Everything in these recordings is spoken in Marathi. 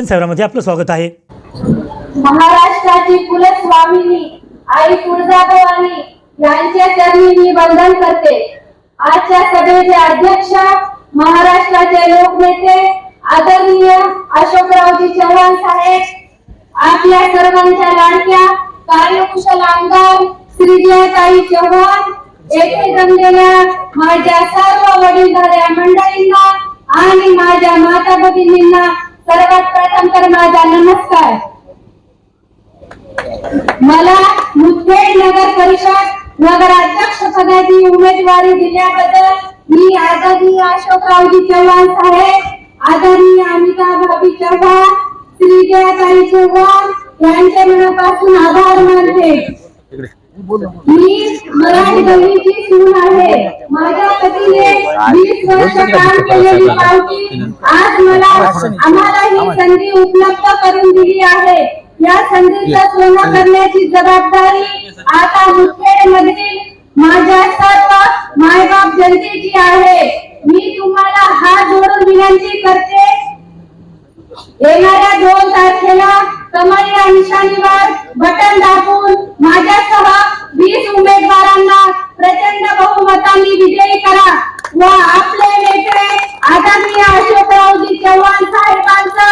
जनसेवामध्ये आपलं स्वागत आहे. महाराष्ट्राची कुलस्वामिनी आई तुळजाभवानी यांच्या चरणी मी वंदन करते. आजच्या सभेचे अध्यक्ष महाराष्ट्राचे लोकनेते आदरणीय अशोकरावजी चव्हाण साहेब आपल्या सर्वांच्या लाडक्या कार्यकुशल आमदार श्रीजयताई चव्हाण येथे जमलेल्या माझ्या सर्व वडीलधाऱ्या मंडळींना आणि माझ्या माता भगिनींना सर्वात प्रथम तर माझा नमस्कार. मला मुदखेड नगर परिषद नगराध्यक्ष पदाची उमेदवारी दिल्याबद्दल मी आदरणीय अशोकरावजी चव्हाण साहेब आदरणीय अमिता भाभी चव्हाण श्रीजयाताई चव्हाण यांचे मनापासून आभार मानते. मी मराठी बहिणीची सून आहे. माझ्या पतीने वीस वर्ष काम केलेली पावती आज मला आम्हाला ही संधी उपलब्ध करून दिली आहे. या संधीचं सोनं करण्याची जबाबदारी आता मुखेड मधील माझ्या सर्व मायबाप जनतेची आहे. मी तुम्हाला हात जोडून विनंती करते. येणाऱ्या दोन तारखेला कमल या निशाणीवर बटन दाबून माझ्यासह वीस उमेदवारांना प्रचंड बहुमतांनी विजयी करा. व आपले नेते आदरणीय अशोकरावजी चव्हाण साहेबांचा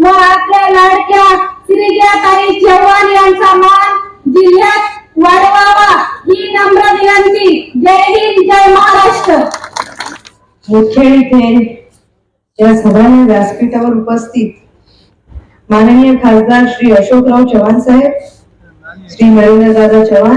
व आपल्या लाडक्या श्रीजाताई चव्हाण यांचा मान जिल्ह्यात वाढवावा. ही नम्र विनंती. जय हिंद जय महाराष्ट्र. मुखेड इथे या सभाने व्यासपीठावर उपस्थित माननीय खासदार श्री अशोकराव चव्हाण साहेब श्री नरेंद्र दादा चव्हाण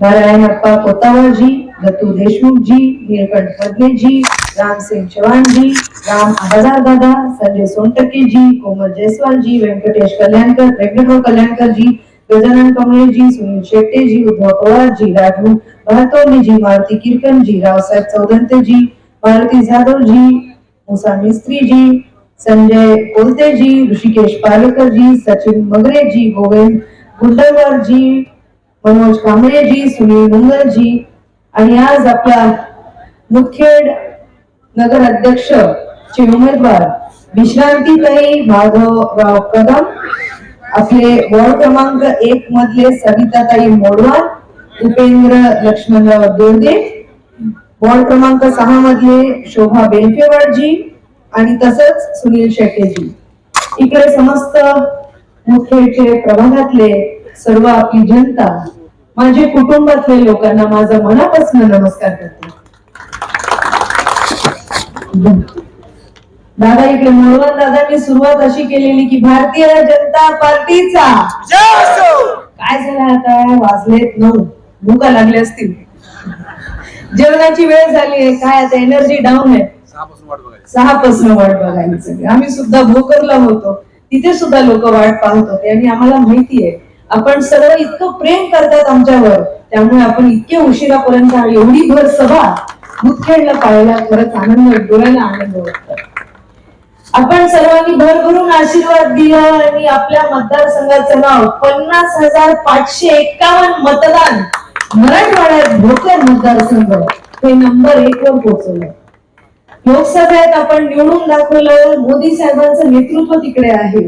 नारायण अप्पा कोतावळ जी दत्तू देशमुख जी नीलकंठ पदने जी राम सिंह चौहान जी राम आहादार दादा संजय सोनटके जी कोमल जायसवाल जी वेंकटेश कल्याणकर वेंकटराव कल्याणकर जी गजानन कमळे जी सुनील शेट्टे जी उद्धव पवार जी राजू भारतोनी जी मारुती किरकन जी रावसाहेब चौदंते जी मारुती जाधव जी मुसा मिस्त्री जी संजय कोलते जी ऋषिकेश पालेकर जी सचिन मगरे जी गोविंद गुंडलवार जी मनोज कांबळे जी सुनील मुंगल जी आणि आज आपला मुखेड नगर अध्यक्ष चे उमेदवार विश्रांतीताई माधवराव कदम आपले वॉर्ड क्रमांक एक मधले सविताताई मोडवार उपेंद्र लक्ष्मणराव दोरदे वॉर्ड क्रमांक सहा मधले शोभा बेलफेवाडजी आणि तसंच सुनील शेट्टेजी. इकडे समस्त मुखेडचे प्रभागातले सर्व आपली जनता माझे कुटुंबातले लोकांना माझा मनापासून नमस्कार करते. दादा इकडे मोळवन दादांनी सुरुवात अशी केलेली की भारतीय जनता पार्टीचा. काय झालं आता? वाजलेत नऊ. भूका लागले असतील. जेवणाची वेळ झाली आहे. काय आता एनर्जी डाऊन आहे. सहा पासून वाट बघायला सगळे आम्ही सुद्धा भोकरला होतो. तिथे सुद्धा लोक वाट पाहत होते आणि आम्हाला माहिती आहे आपण सर्व इतकं प्रेम करतात आमच्यावर. त्यामुळे आपण इतके उशिरापर्यंत एवढी भर सभा मुदखेडला पाहायला खरंच आनंद डोळ्याला आनंद वाटतो. आपण सर्वांनी भरभरून आशीर्वाद दिला आणि आपल्या मतदारसंघाचं नाव पन्नास हजार पाचशे एक्कावन्न मतदान मराठवाड्यात भोकर मतदारसंघ. हे नंबर एक वर पोहोचवलं. लोकसभेत आपण निवडून दाखवलं मोदी साहेबांचं नेतृत्व तिकडे आहे.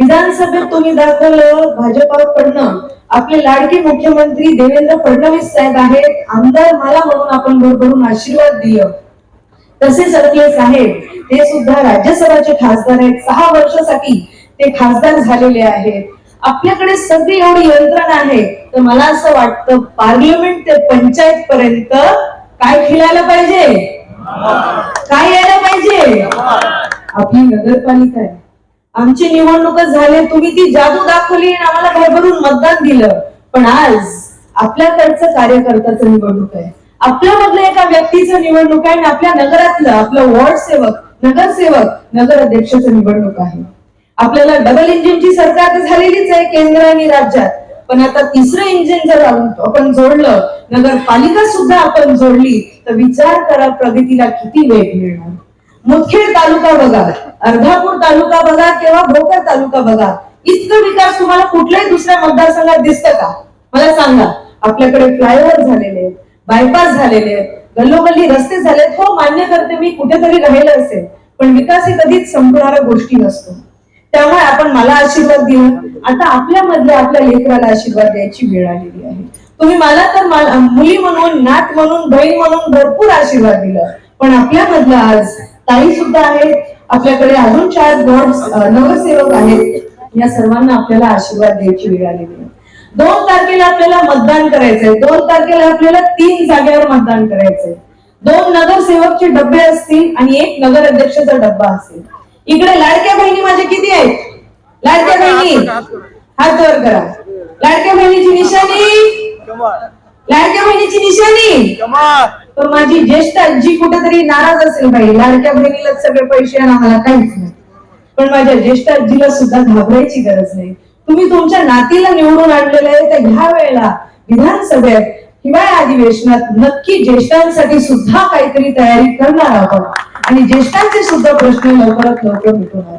विधानसभेत तुम्ही दाखवलं भाजपाकडनं आपले लाडके मुख्यमंत्री देवेंद्र फडणवीस साहेब आहेत. आमदार मला म्हणून आपण भरभरून आशीर्वाद दिय तसेच आपले साहेब ते सुद्धा राज्यसभाचे खासदार आहेत. सहा वर्षासाठी ते खासदार झालेले आहेत. आपल्याकडे सगळी एवढी यंत्रणा आहे. तर मला असं वाटतं पार्लमेंट ते पंचायत पर्यंत काय खेळायला पाहिजे? काय यायला पाहिजे? आपली नगरपालिका आहे. आमची निवडणूकच झाले तुम्ही ती जादू दाखवली आणि आम्हाला भरभरून मतदान दिलं. पण आज आपल्याकडचं कार्यकर्त्याचं निवडणूक आहे. आपल्यामधलं एका व्यक्तीचं निवडणूक आहे आणि आपल्या नगरातलं आपलं वॉर्ड सेवक नगरसेवक नगर अध्यक्षाचं निवडणूक आहे. आपल्याला डबल इंजिनची सरकार तर झालेलीच आहे केंद्र आणि राज्यात. पण आता तिसरं इंजिन जर आपण जोडलं नगरपालिका सुद्धा आपण जोडली तर विचार करा प्रगतीला किती वेग मिळणार. मुदखेड तालुका बघा अर्धापूर तालुका बघा किंवा भोकर तालुका बघा. इतकं विकास तुम्हाला कुठल्याही दुसऱ्या मतदारसंघात दिसतं का? मला सांगा. आपल्याकडे फ्लायओव्हर झालेले आहेत बायपास झालेले आहेत गल्लोगल्ली रस्ते झालेत. हो मान्य करते मी कुठेतरी राहिलं असेल. पण विकास हे कधीच संपणाऱ्या गोष्टी नसतो. त्यामुळे आपण मला आशीर्वाद देऊन आता आपल्यामधल्या आपल्या लेकराला आशीर्वाद द्यायची वेळ आलेली आहे. तुम्ही मला तर मुली म्हणून नात म्हणून बहीण म्हणून भरपूर आशीर्वाद दिला. पण आपल्यामधला आज ताई सुद्धा आहेत. आपल्याकडे अजून चार गॉड नगरसेवक आहेत. या सर्वांना आपल्याला आशीर्वाद द्यायची वेळ आलेली आहे. दोन तारखेला आपल्याला मतदान करायचंय. दोन तारखेला आपल्याला तीन जागेवर मतदान करायचंय. दोन नगरसेवकचे डबे असतील आणि एक नगर अध्यक्षाचा डब्बा असेल. इकडे लाडक्या बहिणी माझ्या किती आहेत? लाडक्या बहिणी. हात वर करा. लाडक्या बहिणीची निशाणी. लाडक्या बहिणीची निशाणी. पण माझी ज्येष्ठ आजी कुठेतरी नाराज असेल बाई. लाडक्या बहिणीला सगळे पैसे आणि आम्हाला काहीच नाही. पण माझ्या ज्येष्ठ आजीला सुद्धा घाबरायची गरज नाही. तुम्ही तुमच्या नातीला निवडून आणलेलं आहे तर ह्या वेळेला विधानसभेत हिवाळी अधिवेशनात नक्की ज्येष्ठांसाठी सुद्धा काहीतरी तयारी करणार आहोत. आणि ज्येष्ठांचे सुद्धा प्रश्न लवकरात लवकर मिटवणार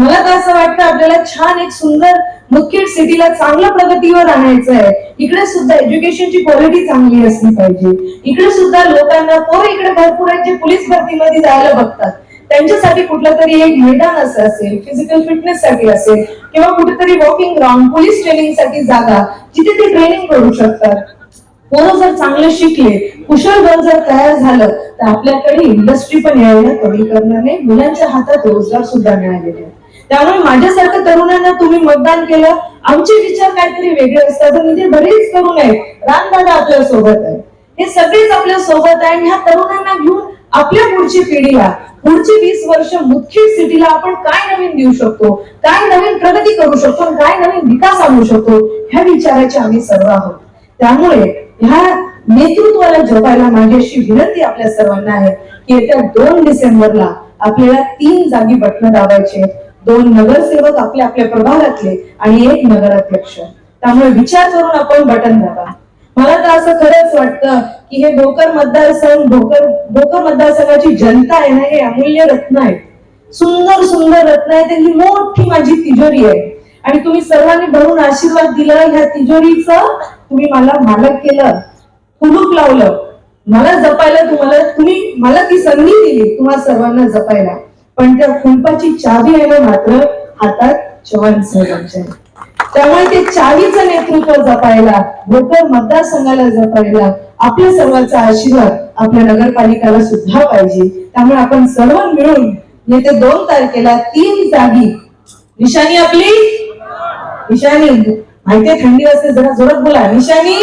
मला तर असं वाटतं आपल्याला छान एक सुंदर मुख्य सिटीला चांगल्या प्रगतीवर आणायचं आहे इकडे सुद्धा एज्युकेशनची क्वालिटी चांगली असली पाहिजे. इकडे सुद्धा लोकांना तो इकडे भरपूर आहेत जे पोलीस भरतीमध्ये जायला बघतात. त्यांच्यासाठी कुठलं तरी एक मैदान असं असेल फिजिकल फिटनेस साठी असेल किंवा कुठेतरी वॉकिंग ग्राउंड पोलीस ट्रेनिंगसाठी जागा जिथे ते ट्रेनिंग करू शकतात. पोरं जर चांगले शिकले कुशल बळ जर तयार झालं तर आपल्याकडे इंडस्ट्री पण यायला कमी करणार नाही मुलांच्या हातात रोजगार सुद्धा मिळालेले आहे. त्यामुळे माझ्यासारख्या तरुणांना तुम्ही मतदान केलं आमचे विचार काहीतरी वेगळे असतात. म्हणजे बरेच तरुण आहेत. रामदादा आपल्यासोबत आहे हे सगळेच आपल्यासोबत आहे ह्या तरुणांना घेऊन आपल्या पुढची पिढीला पुढची वीस वर्ष मुख्य सिटीला आपण काय नवीन देऊ शकतो? काय नवीन प्रगती करू शकतो? काय नवीन विकास आणू शकतो? ह्या विचाराचे आम्ही सर्व आहोत. त्यामुळे ह्या नेतृत्वाला जपायला माझी अशी विनंती आपल्या सर्वांना आहे की येत्या दोन डिसेंबरला आपल्याला तीन जागी बटणं दाबायचे दोन नगरसेवक आपल्या आपल्या प्रभागातले आणि एक नगराध्यक्ष. त्यामुळे विचार करून आपण बटन दाबा. मला तर असं खरंच वाटतं की हे भोकर मतदारसंघ भोकर भोकर मतदारसंघाची जनता आहे ना हे अमूल्य रत्न आहे. सुंदर सुंदर रत्न आहे ही मोठी माझी तिजोरी आहे. आणि तुम्ही सर्वांनी भरून आशीर्वाद दिला ह्या तिजोरीचं तुम्ही मला मालक केलं कुलूप लावलं. मला जपायला तुम्हाला तुम्ही मला ती संधी दिली तुम्हाला सर्वांना जपायला. पण त्या कुंपाची चावी आहे ना मात्र हातात चव्हाण साहेबांच्या. त्यामुळे ते चावीचं नेतृत्व जपायला भोकर मतदारसंघाला जपायला आपल्या सर्वांचा आशीर्वाद आपल्या नगरपालिकाला सुद्धा पाहिजे. त्यामुळे आपण सर्व मिळून येते दोन तारखेला तीन जागी निशाणी आपली? निशाणी. माहितीये थंडी असते जरा जोरात बोला. निशाणी?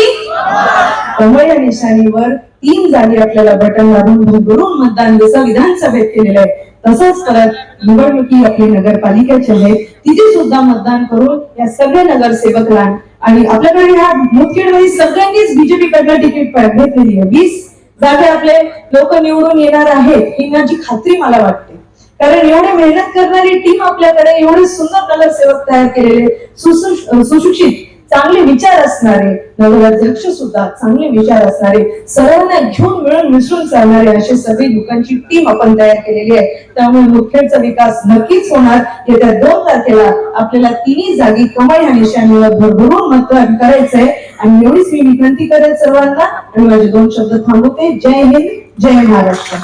कमळ या निशाणीवर तीन जागी आपल्याला बटन दाबून भरभरून मतदान जसं विधानसभेत केलेलं आहे तसंच करत निवडणुकी आपली नगरपालिकेची आहे. तिथे सुद्धा मतदान करून या सगळ्या नगरसेवकला आणि आपल्याकडे ह्या मुख्यमंत्री सगळ्यांनीच बीजेपीकडनं तिकीट घेतलेली आहे. वीस जागे आपले लोक निवडून येणार आहेत ही माझी खात्री मला वाटते. कारण एवढे मेहनत करणारी टीम आपल्याकडे एवढे सुंदर नगरसेवक तयार केलेले सुसु- सुशिक्षित चांगले विचार असणारे नगराध्यक्ष सुद्धा चांगले विचार असणारे सर्वांना घेऊन मिळून मिसळून चालणारे असे सगळी लोकांची टीम आपण तयार केलेली आहे. त्यामुळे मुखेडचा विकास नक्कीच होणार. येत्या दोन तारखेला आपल्याला तिन्ही जागी कमाई या निशाणीवर भरभरून मतदान करायचंय. आणि एवढीच मी विनंती करेल सर्वांना. आणि माझे दोन शब्द थांबवते. जय हिंद जय महाराष्ट्र.